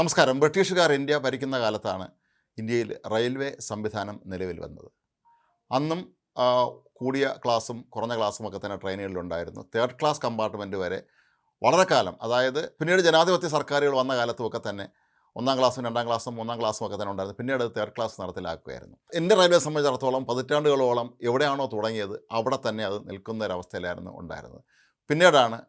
നമസ്കാരം. ബ്രിട്ടീഷുകാർ ഇന്ത്യ ഭരിക്കുന്ന കാലത്താണ് ഇന്ത്യയിൽ റെയിൽവേ സംവിധാനം നിലവിൽ വന്നത്. അന്നും കൂടിയ ക്ലാസ്സും കുറഞ്ഞ ക്ലാസ്സും ഒക്കെ തന്നെ ട്രെയിനുകളിലുണ്ടായിരുന്നു. തേർഡ് ക്ലാസ് കമ്പാർട്ട്മെന്റ് വരെ വളരെ കാലം. അതായത് പിന്നീട് ജനാധിപത്യ സർക്കാരുകൾ വന്ന കാലത്തുമൊക്കെ തന്നെ ഒന്നാം ക്ലാസ്സും രണ്ടാം ക്ലാസ്സും മൂന്നാം ക്ലാസ്സും ഒക്കെ തന്നെ ഉണ്ടായിരുന്നു. പിന്നീട് അത് തേർഡ് ക്ലാസ് നടത്തിലാക്കുകയായിരുന്നു. ഇന്ത്യൻ റെയിൽവേ സംബന്ധിച്ചിടത്തോളം പതിറ്റാണ്ടുകളോളം എവിടെയാണോ തുടങ്ങിയത് അവിടെ തന്നെ അത് നിൽക്കുന്ന ഒരവസ്ഥയിലായിരുന്നു ഉണ്ടായിരുന്നത്. പിന്നീടാണ്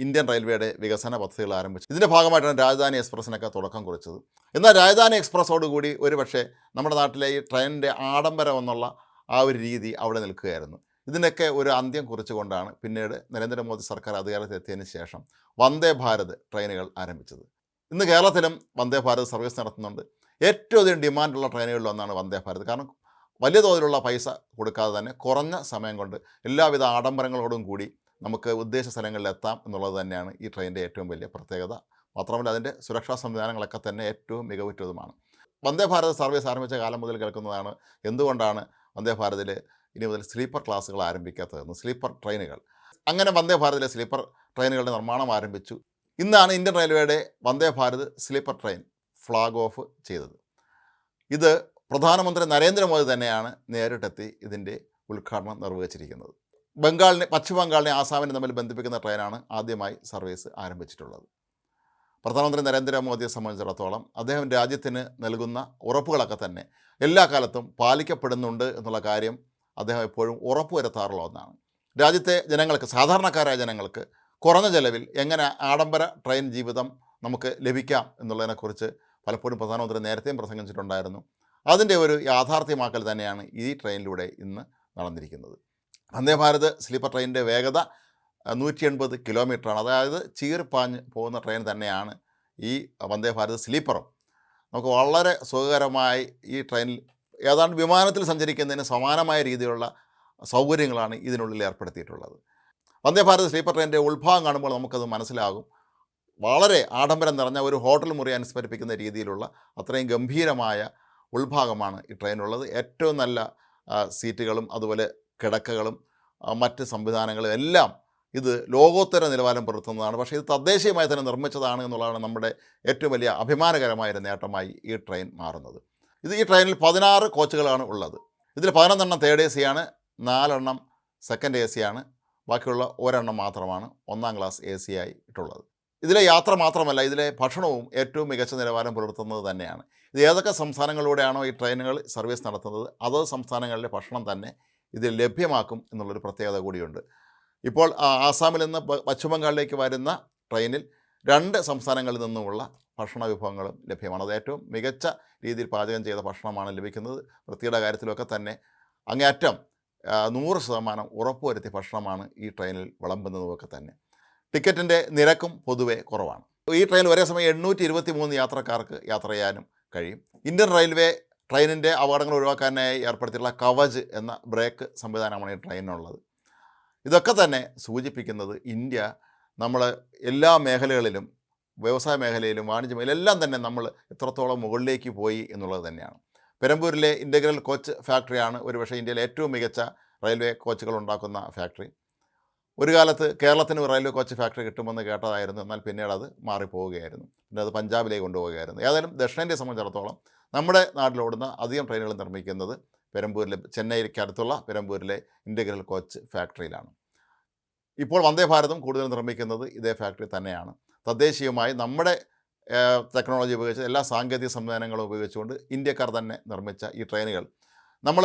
ഇന്ത്യൻ റെയിൽവേയുടെ വികസന പദ്ധതികൾ ആരംഭിച്ചു. ഇതിന്റെ ഭാഗമായിട്ടാണ് രാജധാനി എക്സ്പ്രസ്സിനൊക്കെ തുടക്കം കുറിച്ചത്. എന്നാൽ രാജധാനി എക്സ്പ്രസ്സോടുകൂടി ഒരു പക്ഷേ നമ്മുടെ നാട്ടിലെ ഈ ട്രെയിനിന്റെ ആഡംബരം എന്നുള്ള ആ ഒരു രീതി അവിടെ നിൽക്കുകയായിരുന്നു. ഇതിനൊക്കെ ഒരു അന്ത്യം കുറിച്ചുകൊണ്ടാണ് പിന്നീട് നരേന്ദ്രമോദി സർക്കാർ അധികാരത്തിലെത്തിയതിന് ശേഷം വന്ദേ ഭാരത് ട്രെയിനുകൾ ആരംഭിച്ചത്. ഇന്ന് കേരളത്തിലും വന്ദേ ഭാരത് സർവീസ് നടത്തുന്നുണ്ട്. ഏറ്റവും അധികം ഡിമാൻഡുള്ള ട്രെയിനുകളിൽ ഒന്നാണ് വന്ദേ ഭാരത്. കാരണം വലിയ തോതിലുള്ള പൈസ കൊടുക്കാതെ തന്നെ കുറഞ്ഞ സമയം കൊണ്ട് എല്ലാവിധ ആഡംബരങ്ങളോടും കൂടി നമുക്ക് ഉദ്ദേശ സ്ഥലങ്ങളിൽ എത്താം എന്നുള്ളത് തന്നെയാണ് ഈ ട്രെയിനിന്റെ ഏറ്റവും വലിയ പ്രത്യേകത. മാത്രമല്ല അതിന്റെ സുരക്ഷാ സംവിധാനങ്ങളൊക്കെ തന്നെ ഏറ്റവും മികവുറ്റതുമാണ്. വന്ദേ ഭാരത് സർവീസ് ആരംഭിച്ച കാലം മുതൽ കേൾക്കുന്നതാണ് എന്തുകൊണ്ടാണ് വന്ദേ ഭാരതിൽ ഇനി മുതൽ സ്ലീപ്പർ ക്ലാസ്സുകൾ ആരംഭിക്കാത്തതെന്ന് സ്ലീപ്പർ ട്രെയിനുകൾ. അങ്ങനെ വന്ദേ ഭാരതിലെ സ്ലീപ്പർ ട്രെയിനുകളുടെ നിർമ്മാണം ആരംഭിച്ചു. ഇന്നാണ് ഇന്ത്യൻ റെയിൽവേയുടെ Vande Bharat sleeper train flag off ചെയ്തത്. ഇത് പ്രധാനമന്ത്രി നരേന്ദ്രമോദി തന്നെയാണ് നേരിട്ടെത്തി ഇതിന്റെ ഉദ്ഘാടനം നിർവഹിച്ചിരിക്കുന്നത്. ബംഗാളിനെ പശ്ചിമ ബംഗാളിനെ ആസാമിനെ തമ്മിൽ ബന്ധിപ്പിക്കുന്ന ട്രെയിനാണ് ആദ്യമായി സർവീസ് ആരംഭിച്ചിട്ടുള്ളത്. പ്രധാനമന്ത്രി നരേന്ദ്രമോദിയെ സംബന്ധിച്ചിടത്തോളം അദ്ദേഹം രാജ്യത്തിന് നൽകുന്ന ഉറപ്പുകളൊക്കെ തന്നെ എല്ലാ കാലത്തും പാലിക്കപ്പെടുന്നുണ്ട് എന്നുള്ള കാര്യം അദ്ദേഹം എപ്പോഴും ഉറപ്പുവരുത്താറുള്ള ഒന്നാണ്. രാജ്യത്തെ ജനങ്ങൾക്ക് സാധാരണക്കാരായ ജനങ്ങൾക്ക് കുറഞ്ഞ ചെലവിൽ എങ്ങനെ ആഡംബര ട്രെയിൻ ജീവിതം നമുക്ക് ലഭിക്കാം എന്നുള്ളതിനെക്കുറിച്ച് പലപ്പോഴും പ്രധാനമന്ത്രി നേരത്തെയും പ്രസംഗിച്ചിട്ടുണ്ടായിരുന്നു. അതിന്റെ ഒരു യാഥാർത്ഥ്യമാക്കൽ തന്നെയാണ് ഈ ട്രെയിനിലൂടെ ഇന്ന് നടന്നിരിക്കുന്നത്. വന്ദേ ഭാരത് സ്ലീപ്പർ ട്രെയിനിന്റെ വേഗത നൂറ്റി എൺപത് കിലോമീറ്ററാണ്. അതായത് ചീർപ്പാഞ്ഞ് പോകുന്ന ട്രെയിൻ തന്നെയാണ് ഈ വന്ദേ ഭാരത് സ്ലീപ്പറും. നമുക്ക് വളരെ സുഖകരമായി ഈ ട്രെയിനിൽ ഏതാണ്ട് വിമാനത്തിൽ സഞ്ചരിക്കുന്നതിന് സമാനമായ രീതിയിലുള്ള സൗകര്യങ്ങളാണ് ഇതിനുള്ളിൽ ഏർപ്പെടുത്തിയിട്ടുള്ളത്. വന്ദേ ഭാരത് സ്ലീപ്പർ ട്രെയിനിന്റെ ഉൾഭാഗം കാണുമ്പോൾ നമുക്കത് മനസ്സിലാകും. വളരെ ആഡംബരം നിറഞ്ഞ ഒരു ഹോട്ടൽ മുറി അനുസ്മരിപ്പിക്കുന്ന രീതിയിലുള്ള അത്രയും ഗംഭീരമായ ഉൾഭാഗമാണ് ഈ ട്രെയിനുള്ളത്. ഏറ്റവും നല്ല സീറ്റുകളും അതുപോലെ കിടക്കകളും മറ്റ് സംവിധാനങ്ങളും എല്ലാം ഇത് ലോകോത്തര നിലവാരം പുലർത്തുന്നതാണ്. പക്ഷേ ഇത് തദ്ദേശീയമായി തന്നെ നിർമ്മിച്ചതാണ് എന്നുള്ളതാണ് നമ്മുടെ ഏറ്റവും വലിയ അഭിമാനകരമായൊരു നേട്ടമായി ഈ ട്രെയിൻ മാറുന്നത്. ഇത് ഈ ട്രെയിനിൽ പതിനാറ് കോച്ചുകളാണ് ഉള്ളത്. ഇതിൽ പതിനൊന്നെണ്ണം തേർഡ് എ സിയാണ് നാലെണ്ണം സെക്കൻഡ് എ സിയാണ് ബാക്കിയുള്ള ഒരെണ്ണം മാത്രമാണ് ഒന്നാം ക്ലാസ് എ സി ആയിട്ടുള്ളത്. ഇതിലെ യാത്ര മാത്രമല്ല ഇതിലെ ഭക്ഷണവും ഏറ്റവും മികച്ച നിലവാരം പുലർത്തുന്നത് തന്നെയാണ്. ഇത് ഏതൊക്കെ സംസ്ഥാനങ്ങളിലൂടെയാണോ ഈ ട്രെയിനുകൾ സർവീസ് നടത്തുന്നത് അതത് സംസ്ഥാനങ്ങളിലെ ഭക്ഷണം തന്നെ ഇതിൽ ലഭ്യമാക്കും എന്നുള്ളൊരു പ്രത്യേകത കൂടിയുണ്ട്. ഇപ്പോൾ ആസാമിൽ നിന്ന് പശ്ചിമബംഗാളിലേക്ക് പശ്ചിമ ബംഗാളിലേക്ക് വരുന്ന ട്രെയിനിൽ രണ്ട് സംസ്ഥാനങ്ങളിൽ നിന്നുമുള്ള ഭക്ഷണ വിഭവങ്ങളും ലഭ്യമാണ്. അത് ഏറ്റവും മികച്ച രീതിയിൽ പാചകം ചെയ്ത ഭക്ഷണമാണ് ലഭിക്കുന്നത്. വൃത്തിയുടെ കാര്യത്തിലൊക്കെ തന്നെ അങ്ങേയറ്റം നൂറ് ശതമാനം ഉറപ്പുവരുത്തിയ ഭക്ഷണമാണ് ഈ ട്രെയിനിൽ വിളമ്പുന്നതുമൊക്കെ തന്നെ. ടിക്കറ്റിന്റെ നിരക്കും പൊതുവേ കുറവാണ്. ഈ ട്രെയിൻ ഒരേ സമയം എണ്ണൂറ്റി ഇരുപത്തി മൂന്ന് യാത്രക്കാർക്ക് യാത്ര ചെയ്യാനും കഴിയും. ഇന്ത്യൻ റെയിൽവേ ട്രെയിനിന്റെ അപകടങ്ങൾ ഒഴിവാക്കാനായി ഏർപ്പെടുത്തിയിട്ടുള്ള കവച് എന്ന ബ്രേക്ക് സംവിധാനമാണ് ഈ ട്രെയിനിനുള്ളത്. ഇതൊക്കെ തന്നെ സൂചിപ്പിക്കുന്നത് ഇന്ത്യ നമ്മൾ എല്ലാ മേഖലകളിലും വ്യവസായ മേഖലയിലും വാണിജ്യ മേഖലയിലെല്ലാം തന്നെ നമ്മൾ എത്രത്തോളം മുകളിലേക്ക് പോയി എന്നുള്ളത് തന്നെയാണ്. പെരമ്പൂരിലെ ഇന്റഗ്രൽ കോച്ച് ഫാക്ടറിയാണ് ഒരുപക്ഷെ ഇന്ത്യയിലെ ഏറ്റവും മികച്ച റെയിൽവേ കോച്ചുകൾ ഉണ്ടാക്കുന്ന ഫാക്ടറി. ഒരു കാലത്ത് കേരളത്തിന് റെയിൽവേ കോച്ച് ഫാക്ടറി കിട്ടുമെന്ന് കേട്ടതായിരുന്നു എന്നാൽ പിന്നീട് അത് മാറിപ്പോവുകയായിരുന്നു. പിന്നെ അത് പഞ്ചാബിലേക്ക് കൊണ്ടുപോവുകയായിരുന്നു. ഏതായാലും ദക്ഷിണേന്ത്യയെ സംബന്ധിച്ചിടത്തോളം നമ്മുടെ നാട്ടിലോടുന്ന അധികം ട്രെയിനുകൾ നിർമ്മിക്കുന്നത് പെരമ്പൂരിലെ ചെന്നൈക്ക് അടുത്തുള്ള പെരമ്പൂരിലെ ഇന്റഗ്രൽ കോച്ച് ഫാക്ടറിയിലാണ് ഇപ്പോൾ വന്ദേ ഭാരതം കൂടുതൽ നിർമ്മിക്കുന്നത് ഇതേ ഫാക്ടറി തന്നെയാണ്. തദ്ദേശീയമായി നമ്മുടെ ടെക്നോളജി ഉപയോഗിച്ച് എല്ലാ സാങ്കേതിക സംവിധാനങ്ങളും ഉപയോഗിച്ചുകൊണ്ട് ഇന്ത്യക്കാർ തന്നെ നിർമ്മിച്ച ഈ ട്രെയിനുകൾ നമ്മൾ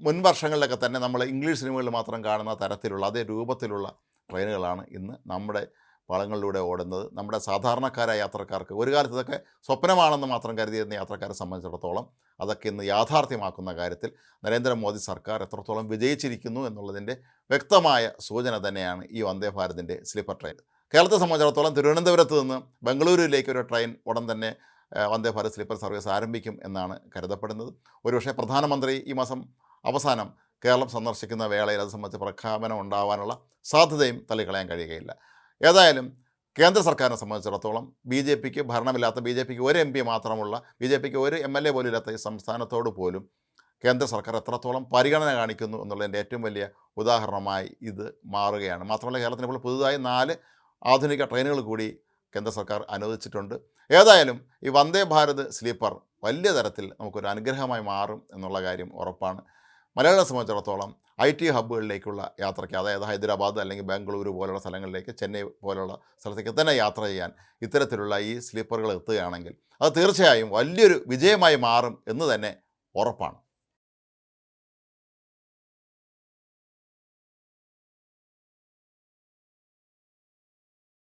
മുൻ വർഷങ്ങളിലൊക്കെ തന്നെ നമ്മൾ ഇംഗ്ലീഷ് സിനിമകളിൽ മാത്രം കാണുന്ന തരത്തിലുള്ള അതേ രൂപത്തിലുള്ള ട്രെയിനുകളാണ് ഇന്ന് നമ്മുടെ പാളങ്ങളിലൂടെ ഓടുന്നത് നമ്മുടെ സാധാരണക്കാരായ യാത്രക്കാർക്ക് ഒരു കാലത്ത് ഇതൊക്കെ സ്വപ്നമാണെന്ന് മാത്രം കരുതിയിരുന്ന യാത്രക്കാരെ സംബന്ധിച്ചിടത്തോളം അതൊക്കെ ഇന്ന് യാഥാർത്ഥ്യമാക്കുന്ന കാര്യത്തിൽ നരേന്ദ്രമോദി സർക്കാർ എത്രത്തോളം വിജയിച്ചിരിക്കുന്നു എന്നുള്ളതിന്റെ വ്യക്തമായ സൂചന തന്നെയാണ് ഈ വന്ദേ ഭാരതിന്റെ സ്ലീപ്പർ ട്രെയിൻ. കേരളത്തെ സംബന്ധിച്ചിടത്തോളം തിരുവനന്തപുരത്ത് നിന്ന് ബംഗളൂരുവിലേക്ക് ഒരു ട്രെയിൻ ഉടൻ തന്നെ വന്ദേ ഭാരത് സ്ലീപ്പർ സർവീസ് ആരംഭിക്കും എന്നാണ് കരുതപ്പെടുന്നത്. ഒരുപക്ഷെ പ്രധാനമന്ത്രി ഈ മാസം അവസാനം കേരളം സന്ദർശിക്കുന്ന വേളയിൽ അത് സംബന്ധിച്ച് പ്രഖ്യാപനം ഉണ്ടാവാനുള്ള സാധ്യതയും തള്ളിക്കളയാൻ കഴിയുകയില്ല. ഏതായാലും കേന്ദ്ര സർക്കാരിനെ സംബന്ധിച്ചിടത്തോളം ബി ജെ പിക്ക് ഭരണമില്ലാത്ത ബി ജെ പിക്ക് ഒരു എം പി മാത്രമുള്ള ബി ജെ പിക്ക് ഒരു എം എൽ എ പോലും ഇല്ലാത്ത ഈ സംസ്ഥാനത്തോട് പോലും കേന്ദ്ര സർക്കാർ എത്രത്തോളം പരിഗണന കാണിക്കുന്നു എന്നുള്ളതിന്റെ ഏറ്റവും വലിയ ഉദാഹരണമായി ഇത് മാറുകയാണ്. മാത്രമല്ല കേരളത്തിന് ഇപ്പോൾ പുതുതായി നാല് ആധുനിക ട്രെയിനുകൾ കൂടി കേന്ദ്ര സർക്കാർ അനുവദിച്ചിട്ടുണ്ട്. ഏതായാലും ഈ വന്ദേ ഭാരത് സ്ലീപ്പർ വലിയ തരത്തിൽ നമുക്കൊരു അനുഗ്രഹമായി മാറും എന്നുള്ള കാര്യം ഉറപ്പാണ്. മലയാളികളെ സംബന്ധിച്ചിടത്തോളം ഐ ടി ഹബ്ബുകളിലേക്കുള്ള യാത്രയ്ക്ക് അതായത് ഹൈദരാബാദ് അല്ലെങ്കിൽ ബാംഗ്ലൂർ പോലുള്ള സ്ഥലങ്ങളിലേക്ക് ചെന്നൈ പോലുള്ള സ്ഥലത്തേക്ക് തന്നെ യാത്ര ചെയ്യാൻ ഇത്തരത്തിലുള്ള ഈ സ്ലീപ്പറുകൾ എത്തുകയാണെങ്കിൽ അത് തീർച്ചയായും വലിയൊരു വിജയമായി മാറും എന്ന് തന്നെ ഉറപ്പാണ്.